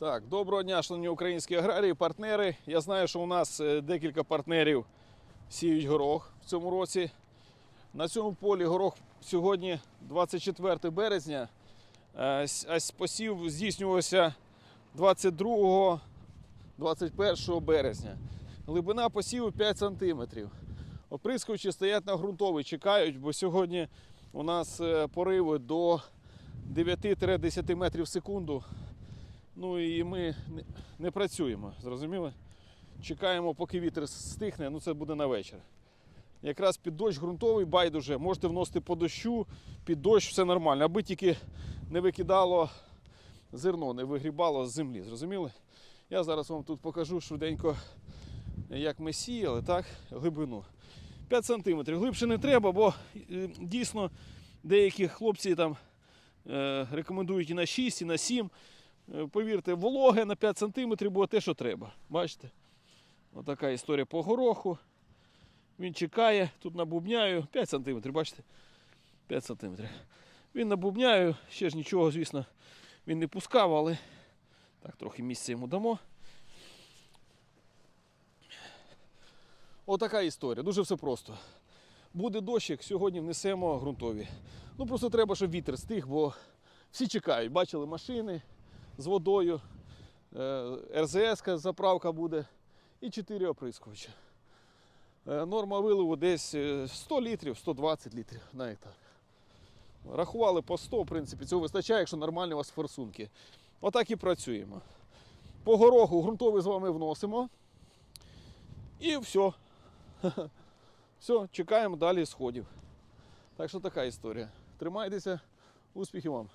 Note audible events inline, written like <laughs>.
Так, доброго дня, шановні українські аграрії, партнери. Я знаю, що у нас е, декілька партнерів сіють горох в цьому році. На цьому полі горох сьогодні 24 березня, е, а посів здійснювався 22-21 березня. Глибина посіву 5 см. Оприскувачі стоять на ґрунтовий, чекають, бо сьогодні у нас е, пориви до 9-10 метрів в секунду. Ну і ми не, працюємо, зрозуміли? Чекаємо, поки вітер стихне, ну це буде на вечір. Якраз під дощ ґрунтовий байдуже, можете вносити по дощу, під дощ все нормально, аби тільки не викидало зерно, не вигрібало з землі, зрозуміли? Я зараз вам тут покажу швиденько, як ми сіяли, так, глибину. 5 см. Глибше не треба, бо е, дійсно деякі хлопці там е, рекомендують і на 6, і на 7. Е, Повірте, вологе на 5 см було те, що треба. Бачите? Отака історія по гороху. Він чекає, тут набубняю 5 см, бачите? 5 см. Він набубняю, ще ж нічого, звісно, він не пускав, але так, трохи місця йому дамо. Отака історія, дуже все просто. Буде дощик, сьогодні внесемо ґрунтові. Ну просто треба, щоб вітер стих, бо всі чекають. Бачили машини з водою, е, РЗС заправка буде і 4 оприскувача. Е, Норма виливу десь е, 100 літрів, 120 літрів на гектар. Рахували по 100, в принципі, цього вистачає, якщо нормальні у вас форсунки. Отак і працюємо. По гороху ґрунтовий з вами вносимо. І все. <laughs> Все, чекаємо далі сходів. Так що така історія. Тримайтеся, успіхів вам!